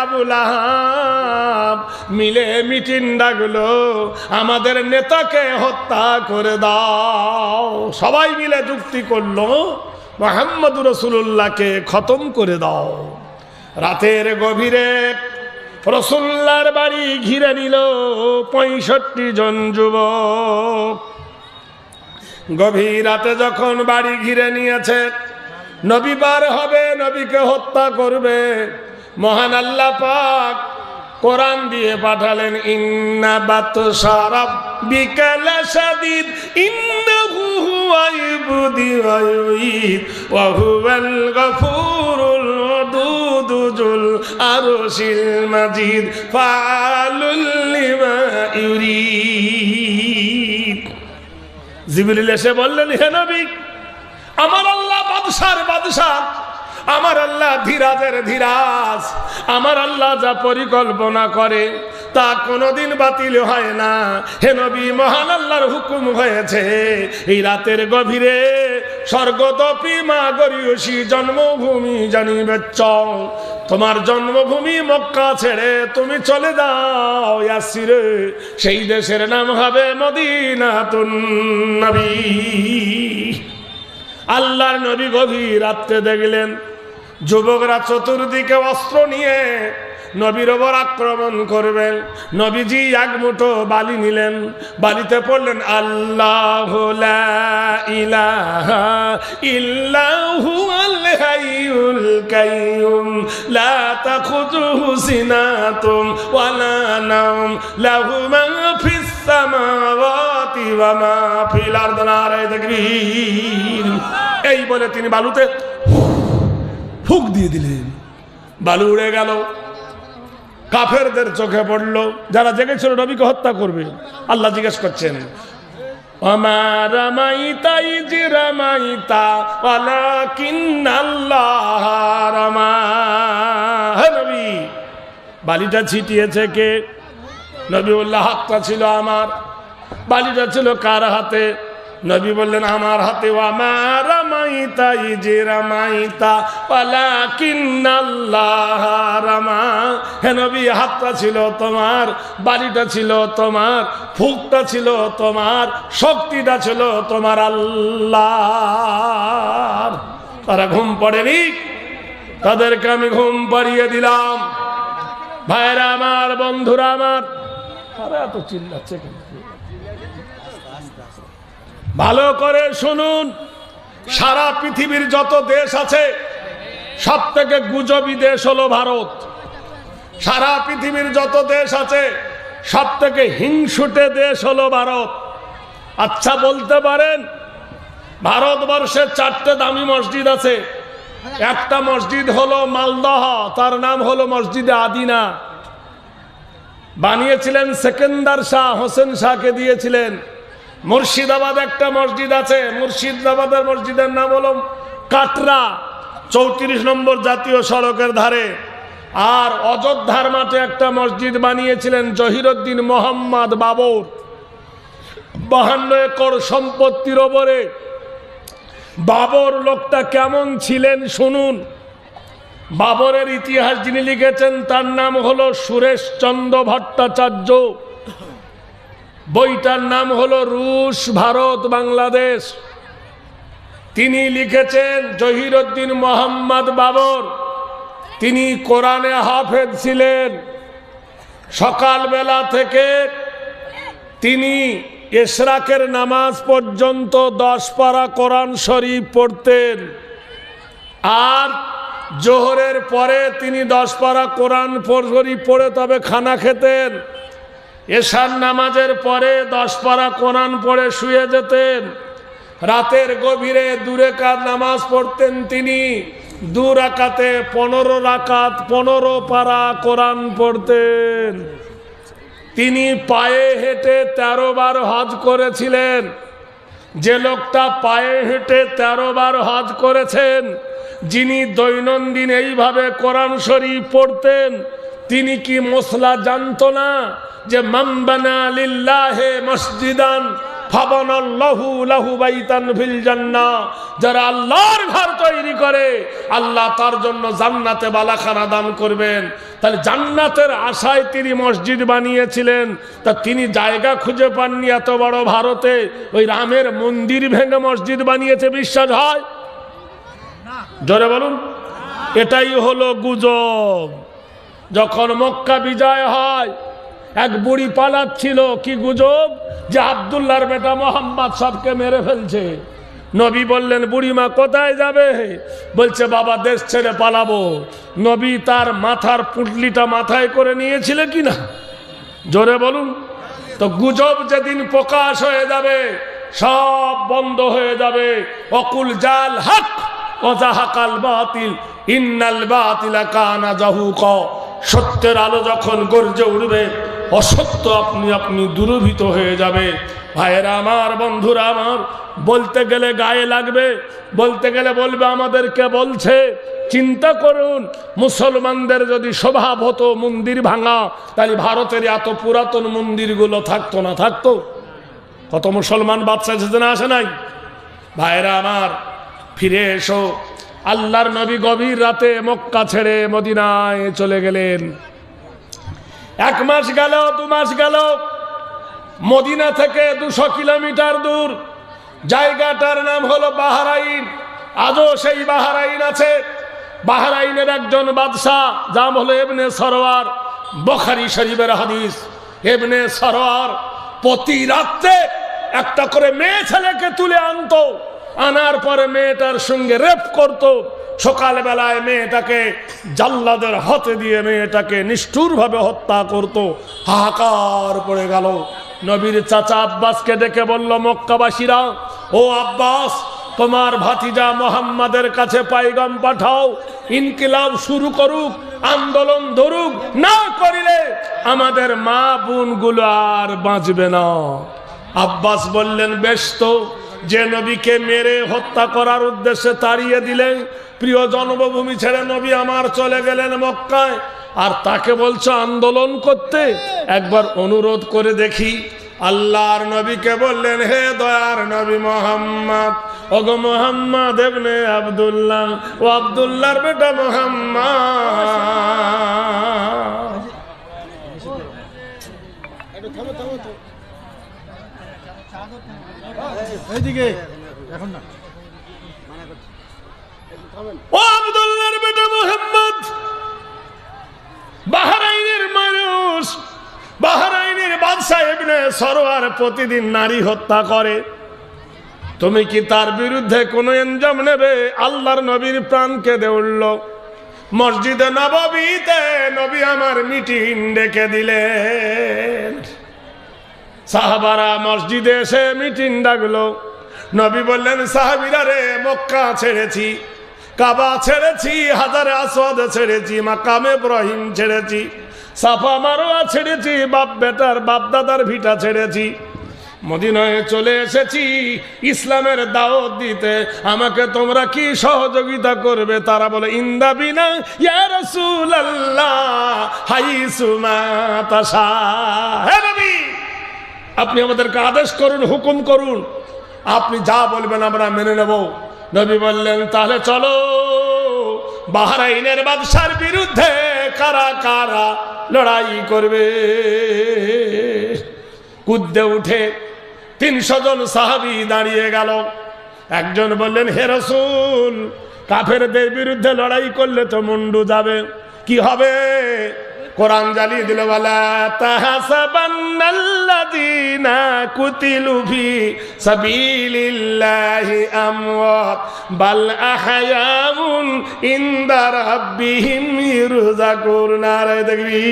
আবুল মিলে মিটিং ডাকলো, আমাদের নেতাকে হত্যা করে দাও। সবাই মিলে যুক্তি করল মোহাম্মদ রসুল্লাহকে খতম করে দাও। রাতের গভীরে রসুল্লার বাড়ি ঘিরে নিল পঁয়ষট্টি জন যুবক। গভীর রাতে যখন বাড়ি ঘিরে নিয়েছে, নবী বার হবে, নবীকে হত্যা করবে। মহান আল্লাহ পাক কোরআন দিয়ে পাঠালেন, ইন্না বাতশা রাব্বিকা লাশাদীদ, ইন্নাহু হুয়াল বুদি ওয়া হুয়াল গফুরুল ওয়াদুদ যুল আরশিল মাজিদ, ফাআলুল লিমা ইউরিদ। জিবরিল এসে বললেন, হে নবী, আমার আল্লাহ বাদশার বাদশাহ আমার আল্লাহ ধীরাজের ধীরাজ। আমার আল্লাহ যা পরিকল্পনা করে, তা কোনোদিন বাতিল হয় না। হে নবী, মহান আল্লাহর হুকুম হয়েছে, এই রাতের গভীরে স্বর্গতপি মা গরিয়সী জন্মভূমি জানিবে, চল। তোমার জন্মভূমি মক্কা ছেড়ে তুমি চলে যাও, ইয়াসিরে। সেই দেশের নাম হবে মদিনাতুন নবী। আল্লাহর নবী গভীর রাত্রে দেখলেন যুবকরা চতুর্দিকে অস্ত্র নিয়ে নবীর ওপর আক্রমণ করবেন। নবীজি এক মুঠো বালি নিলেন। বালিতে পড়লেন, আল্লাহ এই বলে তিনি বালুতে ফুক দিয়ে দিলেন। বালু উড়ে গেল। কাফেরদের চোখে পড়ল। যারা জেগেছিল নবীকে হত্যা করবে। আল্লাহ জিজ্ঞেস করছেন বালিটা ছিটিয়েছে কে? নবী বললে হাতটা ছিল আমার। বালিটা ছিল কার হাতে? নবী বললেন, আমার হাতে আমার রামাইতা ইজে রামাইতা ওয়ালাকিন আল্লাহ রামা। হে নবী, হাতটা ছিল তোমার বাড়িটা ছিল তোমার, ফুকটা ছিল তোমার, শক্তিটা ছিল তোমার আল্লাহ তারা ঘুম পড়েনি। তাদেরকে আমি ঘুম পাড়িয়ে দিলাম। ভাইরা আমার, বন্ধুরা আমার, তারা এত চিল্লাচ্ছে কেন? ভালো করে শুনুন। সারা পৃথিবীর যত দেশ আছে সব থেকে গুজবি দেশ হলো ভারত। সারা পৃথিবীর যত দেশ আছে সব থেকে হিংসুটে দেশ হলো ভারত। আচ্ছা বলতে পারেন, ভারতবর্ষে চারটে দামি মসজিদ আছে। একটা মসজিদ হলো মালদহ, তার নাম হলো মসজিদে আদিনা। বানিয়েছিলেন সেকেন্দার শাহ হোসেন শাহকে দিয়েছিলেন। মুর্শিদাবাদ একটা মসজিদ আছে। মুর্শিদাবাদের মসজিদের নাম হলো কাটরা, চৌত্রিশ নম্বর জাতীয় সড়কের ধারে। আর অযোধ্যার মাঠে একটা মসজিদ বানিয়েছিলেন জহিরুদ্দিন মোহাম্মদ বাবর। বাহান্ন একর সম্পত্তির ওপরে। বাবর লোকটা কেমন ছিলেন শুনুন। বাবরের ইতিহাস যিনি লিখেছেন, তার নাম হলো সুরেশ চন্দ্র ভট্টাচার্য। বইটার নাম হলো রুশ ভারত বাংলাদেশ। তিনি লিখেছেন জহিরুদ্দিন মোহাম্মদ বাবর। তিনি কোরআনে হাফেজ ছিলেন। সকালবেলা থেকে তিনি এশরাকের নামাজ পর্যন্ত দশ পারা কোরআন শরীফ পড়তেন। আর জোহরের পরে তিনি দশ পারা কোরআন শরীফ পড়ে তবে খানা খেতেন। এশার নামাজের পরে দশ পারা কোরআন পড়ে শুয়ে যেতেন। রাতের গভীরে দূরে কাত নামাজ পড়তেন তিনি। দু রাকাতে পনেরো রাকাত পনেরো পারা কোরআন পড়তেন। তিনি পায়ে হেঁটে তেরো বার হজ করেছিলেন। যে লোকটা পায়ে হেঁটে তেরো বার হজ করেছেন, যিনি দৈনন্দিন এইভাবে কোরআন শরীফ পড়তেন তিনি কি মশলা জানতো না যে মাম্বানা লিল্লাহে মসজিদান যারা আল্লাহর তৈরি করে, আল্লাহ তার জন্য জান্নাতে বালাখানা দান করবেন। তাহলে জান্নাতের আশায় মসজিদ বানিয়েছিলেন। তা তিনি জায়গা খুঁজে পাননি এত বড় ভারতে। ওই রামের মন্দির ভেঙে মসজিদ বানিয়েছে, বিশ্বাস হয়? জোরে বলুন। এটাই হলো গুজব। যখন মক্কা বিজয় হয়, এক বুড়ি পালাচ্ছিল, কি গুজব? যে আবদুল্লাহর বেটা মোহাম্মদ সবকে মেরে ফেলছে। নবী বললেন, বুড়িমা কোথায় যাবে? বলছে, বাবা, দেশ ছেড়ে পালাবো। নবী তার মাথার পুটলিটা মাথায় করে নিয়েছিল কি না জোরে বলুন। তো গুজব যেদিন প্রকাশ হয়ে যাবে, সব বন্ধ হয়ে যাবে। অকুল জাল হক অজাহাকাল বাতিল, ইন্নাল বাতিলা কানা জাহুক। সত্যের আলো যখন গর্জে উঠবে, অসত্য আপনি আপনি দুরভিত হয়ে যাবে। ভাইয়েরা আমার, বন্ধুরা আমার, বলতে গেলে গায়ে লাগবে, বলতে গেলে বলবে আমাদেরকে বলছে, চিন্তা করুন, মুসলমানদের যদি স্বভাব হতো মন্দির ভাঙা, তাহলে ভারতের এত পুরাতন মন্দিরগুলো থাকতো না, থাকতো? কত মুসলমান বাচ্চা এসেছে না আসে নাই? ভাইরা আমার, ফিরে এসো আল্লাহর নবী গভীর রাতে মক্কা ছেড়ে মদিনায় চলে গেলেন। এক মাস গেল, দু মাস গেল। মদিনা থেকে দুশো কিলোমিটার দূর। জায়গাটার নাম হলো বাহারাইন। আজও সেই বাহারাইন আছে। বাহারাইনের একজন বাদশাহ যাম হলো এবনে সরোয়ার বখারি শরীফের হাদিস। এবনে সরোয়ার প্রতি রাত্রে একটা করে মেয়ে ছেলেকে তুলে আনতো। আনার পরে মেয়েটার সঙ্গে রেপ করত। সকালবেলায় মেয়েটাকে জাল্লাদের হাতে দিয়ে মেয়েটাকে নিষ্ঠুরভাবে হত্যা করত। হাহাকার পড়ে গেল। নবীর চাচা আব্বাসকে ডেকে বলল, মক্কাবাসীরা, ও আব্বাস, তোমার ভাতিজা মোহাম্মদের কাছে পাইগাম পাঠাও। ইনকিলাব শুরু করুক, আন্দোলন ধরুক। না করিলে আমাদের মা বোনগুলো আর বাঁচবে না। আব্বাস বললেন, বেশ তো যে নবীকে মেরে হত্যা করার উদ্দেশ্যে তাড়িয়ে দিলেন প্রিয় জন্মভূমি ছেড়ে নবী আমার চলে গেলেন মক্কায়। আর তাকে বলছো, আন্দোলন করতে একবার অনুরোধ করে দেখি। আল্লাহর নবীকে বললেন, হে দয়ার নবী মোহাম্মদ, ওগো মোহাম্মদ এবনে আবদুল্লাহ, ও আবদুল্লাহর বেটা মোহাম্মদ। মোহাম্মদ, বাহারাইনের মানুষ সরোয়ার প্রতিদিন নারী হত্যা করে। তুমি কি তার বিরুদ্ধে কোনো এঞ্জাম নেবে? আল্লাহর নবীর প্রাণ কেঁদে উঠল। মসজিদে নববীতে নবী আমার মিটিং ডেকে দিলেন। সাহাবারা মসজিদে এসে মিটিং ডাকলো। নবী বললেন, সাহাবিরা রে, মক্কা ছেড়েছি, কাবা ছেড়েছি, হাজারে আসওয়াদ ছেড়েছি, মাকামে ইব্রাহিম ছেড়েছি, সাফা মারোয়া ছেড়েছি, বাপ বেটার, বাপ দাদার ভিটা ছেড়েছি। মদিনায় চলে এসেছি, ইসলামের দাওয়াত দিতে। আমাকে তোমরা কি সহযোগিতা করবে? তারা বলে, ইন্দা বিনা, ইয়া রাসূলুল্লাহ হাইসুমা তাশা। হে নবী! আপনি আমাদেরকে আদেশ করুন, হুকুম করুন। আপনি যা বলবেন আমরা মেনে নেব। নবী বললেন, তাহলে চলো, বাহারাইনের বাদশার বিরুদ্ধে কারা কারা লড়াই করবে? কুদ্দে উঠে তিনশো জন সাহাবি দাঁড়িয়ে গেল। একজন বললেন, হে রসুল, কাফেরদের বিরুদ্ধে লড়াই করলে তো মুন্ডু যাবে। কি হবে? কোরআন জ্বালিয়ে দিল বলা তাহাসাবান্নাল্লাযীনা কুতিলু ফি সাবিলিল্লাহি আমওয়াত, বাল আহয়াউন ইনদা রাব্বিহিম ইরযাকুন নারে দেখবি।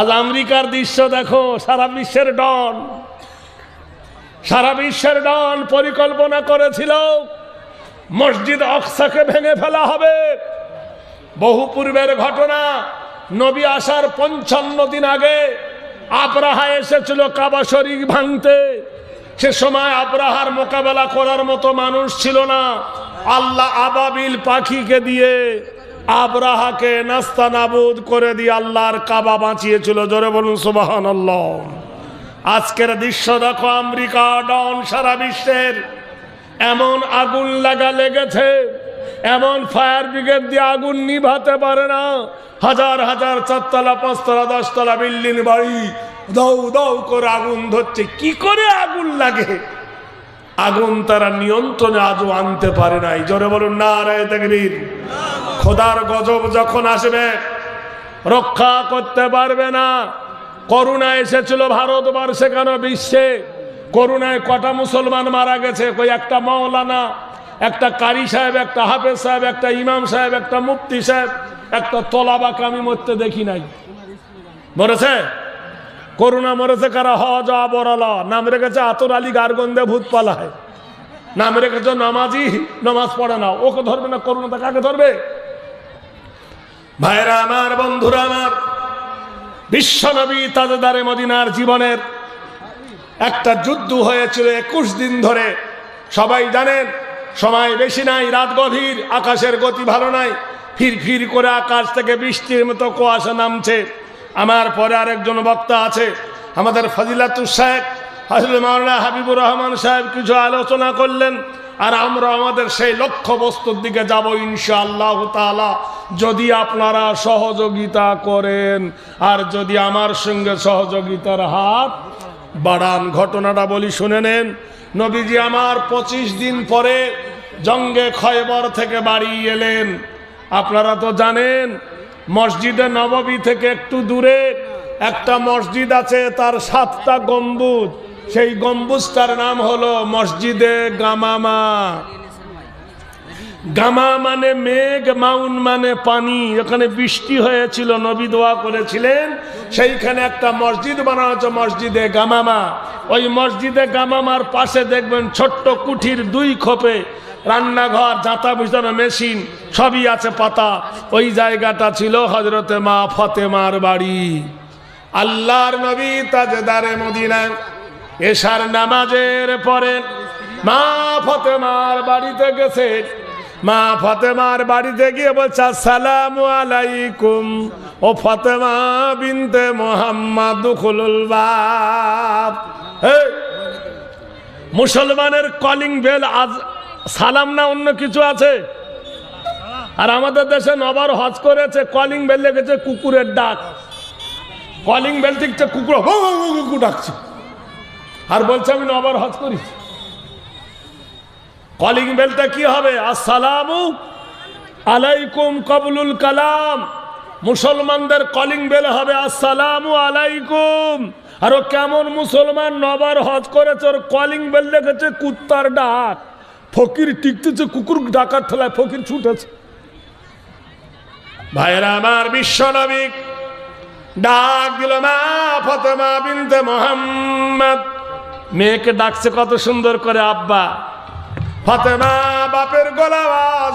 আজ আমেরিকার দৃশ্য দেখো, সারা বিশ্বের ডন, সারা বিশ্বের ডন পরিকল্পনা করেছিল, মসজিদ অক্সাকে ভেঙে ফেলা হবে। বহু পূর্বের ঘটনা। নবী আসার পঞ্চান্ন দিন আগে আবরাহা এসেছিল কাবা শরীফ ভাঙতে। সে সময় আবরাহার মোকাবেলা করার মতো মানুষ ছিল না। আল্লাহ আবাবিল পাখিকে দিয়ে আবরাহাকে নাস্তা নাবুদ করে দিয়ে আল্লাহর কাবা বাঁচিয়েছিল। জোরে বলুন সুবাহান আল্লাহ আজকের দৃশ্য দেখো, আমেরিকা ডন সারা বিশ্বের এমন আগুন লাগা লেগেছে এমন ফায়ার ব্রিগেড দিয়ে আগুন নিভাতে পারে না। হাজার হাজার চারতলা, পাঁচতলা, দশতলা বিল্ডিং বাড়ি দৌ দৌ করে আগুন ধরছে। কি করে আগুন লাগে? আগুন তারা নিয়ন্ত্রণে আজও আনতে পারে নাই। জোরে বলুন না রায় দেখবীর খোদার গজব যখন আসবে, রক্ষা করতে পারবে না। করোনা এসেছিল ভারতবর্ষে কেন বিশ্বে? করোনায় কটা মুসলমান মারা গেছে? কই একটা মাওলানা একটা কারি সাহেব, একটা হাফেজ সাহেব, একটা ইমাম সাহেব, একটা মুফতি সাহেব, একটা তলাবাকে আমি মরতে দেখি নাই। মরেছে? করোনা মরেছে কারা? হজ বরালা নাম রেখেছে আতর আলী গারগন্দে ভূত পালায়। নাম রেখেছে নামাজি, নামাজ পড়ে না। ওকে ধরবে না করোনা কাকে ধরবে? ভাইরা আমার, বন্ধুরা আমার, বিশ্বনবী তাজেদারে মদিনার জীবনের একটা যুদ্ধ হয়েছিল একুশ দিন ধরে। সবাই জানেন সময় বেশি নাই, রাত গভীর, আকাশের গতি ভালো নাই। ফির ফির করে আকাশ থেকে বৃষ্টির মতো কুয়াশা নামছে। আমার পরে আরেকজন বক্তা আছে, আমাদের ফজিলাতুর সাহেব হাসিল মাওলানা হাবিবুর রহমান সাহেব কিছু আলোচনা করলেন, আর আমরা আমাদের সেই লক্ষ্য বস্তুর দিকে যাব ইনশাআল্লাহ তাআলা। যদি আপনারা সহযোগিতা করেন, আর যদি আমার সঙ্গে সহযোগিতার হাত বাড়ান। ঘটনাটা বলি শুনে নেন নবীজি আমার পঁচিশ দিন পরে জঙ্গে খয়বর থেকে বাড়ি এলেন। আপনারা তো জানেন, মসজিদে নববী থেকে একটু দূরে একটা মসজিদ আছে, তার সাতটা গম্বুজ। সেই গম্বুজটার নাম হলো মসজিদে গামামা। গামা মানে মেঘ, মাউন মানে পানি। ওখানে বৃষ্টি হয়েছিল, নবী দোয়া করেছিলেন। সেইখানে একটা মসজিদ বানানো হচ্ছে মসজিদে গামামা। ওই মসজিদে গামামার পাশে দেখবেন ছোট্ট কুঠির দুই খোপে রান্নাঘর জাতা বিছানো মেশিন, সবই আছে পাতা। ওই জায়গাটা ছিল হজরতে মা ফতেমার বাড়ি। আল্লাহর নবী তাজদারে মদিনায় এশার নামাজের পরে মা ফতেমার বাড়িতে গেছে। মা ফতেমার বাড়িতে গিয়ে বলছে সালাম আলাইকুম। ও ফতেমা বিনতে মোহাম্মদ মুসলমানের কলিং বেল আজ সালাম না অন্য কিছু আছে? আর আমাদের দেশে নবার হজ করেছে কলিং বেল লেগেছে কুকুরের ডাক। কলিং বেল ঠিকছে কুকুর ডাকছে। আর বলছে, আমি নবার হজ করেছি। কলিং বেলটা কি হবে? আসসালামু আলাইকুম কবুলুল কালাম। মুসলমানদের কলিং বেল হবে, আসসালামু আলাইকুম। আরও কেমন মুসলমান নবার হজ করেছে, ওর কলিং বেল দেখেছে, কুত্তার ডাক। ফকির টিকতেছে, কুকুর ডাকার ঠেলায় ফকির ছুটেছে। ভাইরা আমার বিশ্ব নবিক ডাক দিল, মা ফতেমা বিনতে মোহাম্মদ। মেয়েকে ডাকছে, কত সুন্দর করে আব্বা। ফাতেমা বাপের গলা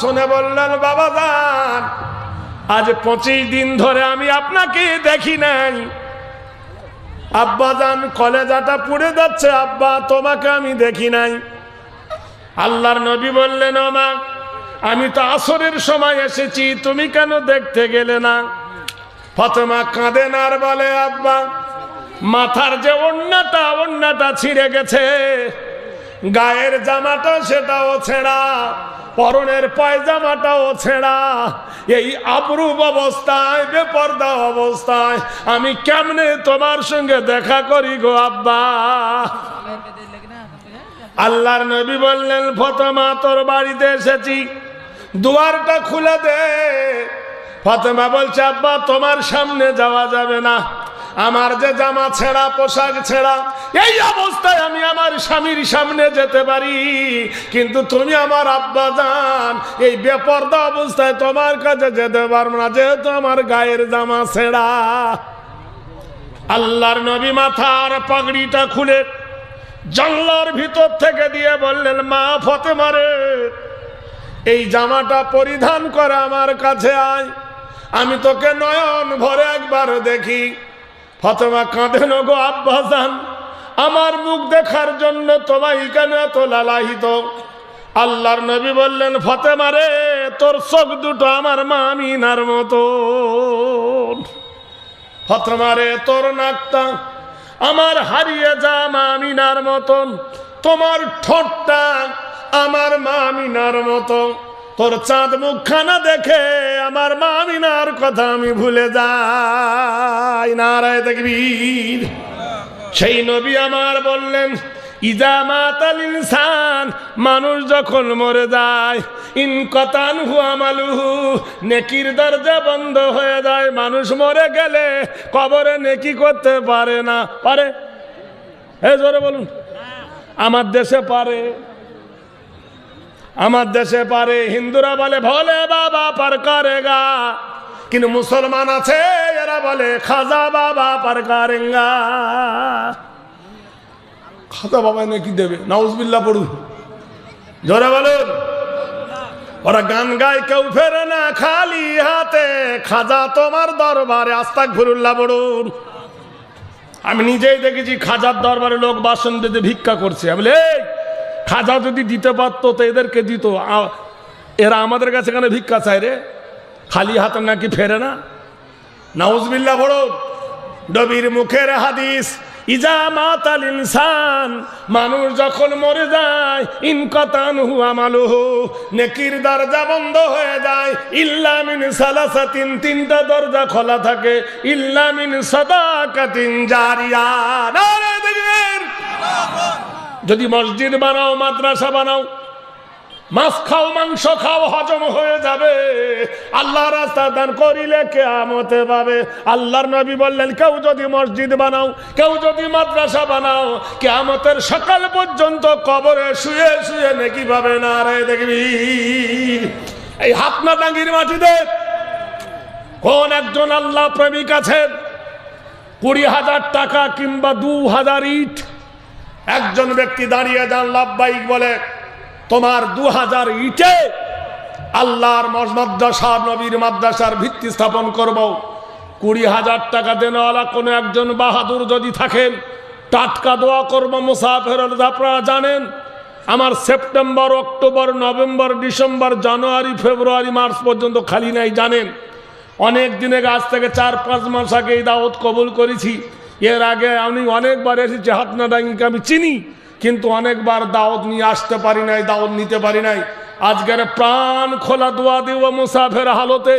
শুনে বললেন, বাবা যান আজ পঁচিশ দিন ধরে আমি আপনাকে দেখি নাই। আব্বা যান কলেজাটা পুড়ে যাচ্ছে, আব্বা, তোমাকে আমি দেখি নাই। আল্লাহর নবী বললেন মা, আমি তো আসরের সময় এসেছি, তুমি কেন দেখতে গেলে না? ফাতেমা কাঁদেন আর বলে, আব্বা, মাথার যে অন্যটা অন্যটা ছিঁড়ে গেছে। গায়ের জামাটা সেটাও ছেঁড়া, পরনের পায়জামাটাও ছেঁড়া। এই আপরূপ অবস্থায়, বেপর্দা অবস্থায় আমি কেমনে তোমার সঙ্গে দেখা করি গো আব্বা? আল্লাহর নবী বললেন, ফতেমা, তোর বাড়িতে এসেছি। দুয়ারটা খুলে দে। ফতেমা বলছে, আব্বা, তোমার সামনে যাওয়া যাবে না। আমার যে জামা ছেঁড়া, পোশাক ছেঁড়া, এই অবস্থায় আমি আমার স্বামীর সামনে যেতে পারি। কিন্তু তুমি আমার আব্বা যান এই বেপর্দা অবস্থায় তোমার কাছে যেতে পারব না, যেহেতু আমার গায়ের জামা ছেঁড়া। আল্লাহর নবী মাথার পাগড়িটা খুলে জানলার ভিতর থেকে দিয়ে বললেন, মা ফতে মারে এই জামাটা পরিধান করে আমার কাছে আয়। আমি তোকে নয়ন ভরে একবার দেখি। ফতেমা কাঁদেন গো আব্বাসান আমার মুখ দেখার জন্য তোমায় কেন এত লালাহিত আল্লাহর নবী বললেন, ফতেমা রে, তোর চোখ দুটো আমার মামিনার মতো। ফতেমা রে, তোর নাকটা আমার হারিয়ে যা মামিনার মতন। তোমার ঠোঁটটা আমার মামিনার মতো। তোর চাঁদ মুখখানা দেখে আমার মামিনার কথা আমি ভুলে যাই। নারায় দেখবীর সেই নবী আমার বললেন, ইজা মাতাল ইনসান মানুষ যখন মরে যায়, ইন কতান হুয়ামালুহু নেকির দরজা বন্ধ হয়ে যায়। মানুষ মরে গেলে কবরে নেকি করতে পারে না। পারে? এ জোরে বলুন। আমার দেশে পারে। আমার দেশে পারে, হিন্দুরা বলে, ভোলে বাবা পার করেগা কিন্তু মুসলমান আছে, এরা বলে, খাজা বাবা পার করেঙ্গা খাজা বাবা নাকি দেবে? নাউজবিল্লা পড়ু জোরে বলুন। ওরা গান গায়, কেউ ফেরে না খালি হাতে। খাজা তোমার দরবারে আস্তাক ফিরুল্লাহ পড়ুন। আমি নিজেই দেখেছি, খাজার দরবারে লোক বাসন দিতে ভিক্ষা করছে। আমি খাজা যদি দিতে পারতো, তো এদেরকে দিত। এরা আমাদের কাছে এখানে ভিক্ষা চায় রে? খালি হাতে নাকি ফেরে না? নাউজবিল্লা বড় নবীর মুখের হাদিস, ইজা মানুষ যখন মরে যায় ইনকতান হুয়া নেকির দরজা বন্ধ হয়ে যায়। ইল্লা মিন সালাসাতিন তিনটা দরজা খোলা থাকে। ইল্লা মিন সাদাকাতিন জারিয়া যদি মসজিদ বানাও, মাদ্রাসা বানাও, মাছ খাও, মাংস খাও, হজম হয়ে যাবে। আল্লাহ রাস্তা দান করিলে কেয়ামতে পাবে। আল্লাহর নবী বললেন, কেউ যদি মসজিদ বানাও, কেউ যদি মাদ্রাসা বানাও, কেয়ামতের সকাল পর্যন্ত কবরে শুয়ে শুয়ে নাকি পাবে না রে দেখবি। এই হাতনা টাঙ্গির মাটিতে। কোন একজন আল্লাহ প্রেমিক আছেন কুড়ি হাজার টাকা কিংবা দু হাজার ইট একজন ব্যক্তি দাঁড়িয়ে যান, লাভবাহিক বলে, তোমার দু হাজার ইটে আল্লাহর মাদ্রাসা নবীর মাদ্রাসার ভিত্তি স্থাপন করব। কুড়ি হাজার টাকা দেনওয়ালা কোনো একজন বাহাদুর যদি থাকেন, টাটকা দোয়া করব মুসাফের আপনারা জানেন, আমার September, October, November, December, January, February, March পর্যন্ত খালি নাই, জানেন। অনেক দিনে গাছ থেকে চার পাঁচ মাস আগে এই দাওয়াত কবুল করেছি। এর আগে আমি অনেকবার এসেছি হাতনা ডাঙ্গিকে আমি চিনি, কিন্তু অনেকবার দাওয়াত নিয়ে আসতে পারি নাই, দাওয়াত নিতে পারি নাই। আজকের প্রাণ খোলা দোয়া দিব মুসাফের হালতে।